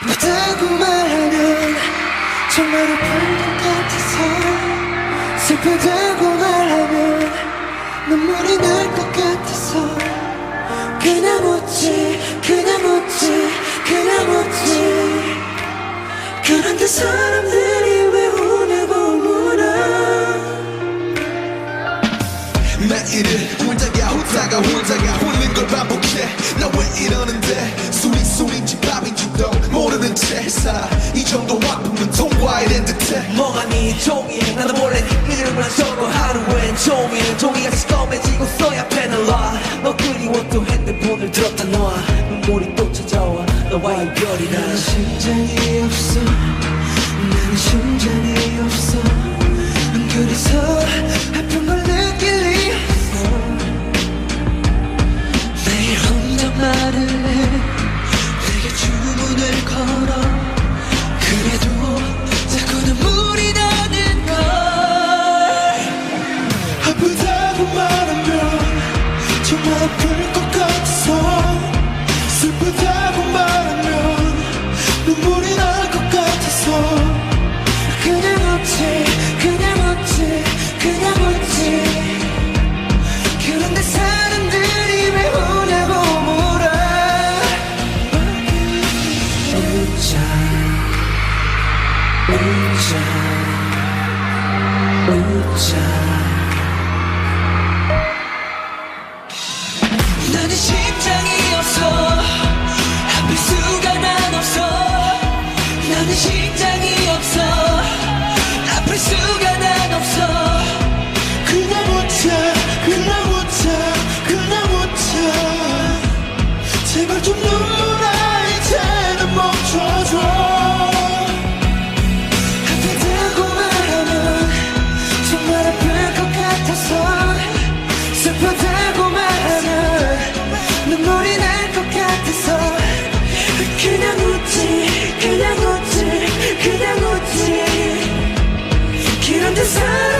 아프다고 말하면 정말 아픈 것 같아서 슬프다고 말하면 눈물이 날 것 같아서 그냥 웃지 그냥 웃지 그냥 웃지. 그런데 사람들이 왜 우냐고 물어. 매일을 혼자가 웃다가 혼자가 웃는 걸 반복해. 나 왜 이러는 사. 이 정도 와쁘면 통과해 된 듯해 멍하니 종이 나도 몰래 이름만 적어 하루엔 종일 종이같이 검해지고 써야 페널라. 너 그리웠던 핸드폰을 들었다 놓아. 눈물이 또 찾아와. 너와의 별이 난 심장이 없어. 나는 심장이 없어. 그래서 아픈 걸 느낄 리 없어. 내 혼자 말을 해. 내게 주문을 걸어. 아플 것 같아서 슬프다고 말하면 눈물이 날 것 같아서 그냥 웃지 그냥 웃지 그냥 웃지. 그런데 사람들이 왜 우냐고 물어. 울자 울자 울자. 이제 심장이 없어. 아플 수가 난 없어. 나는 심장 sun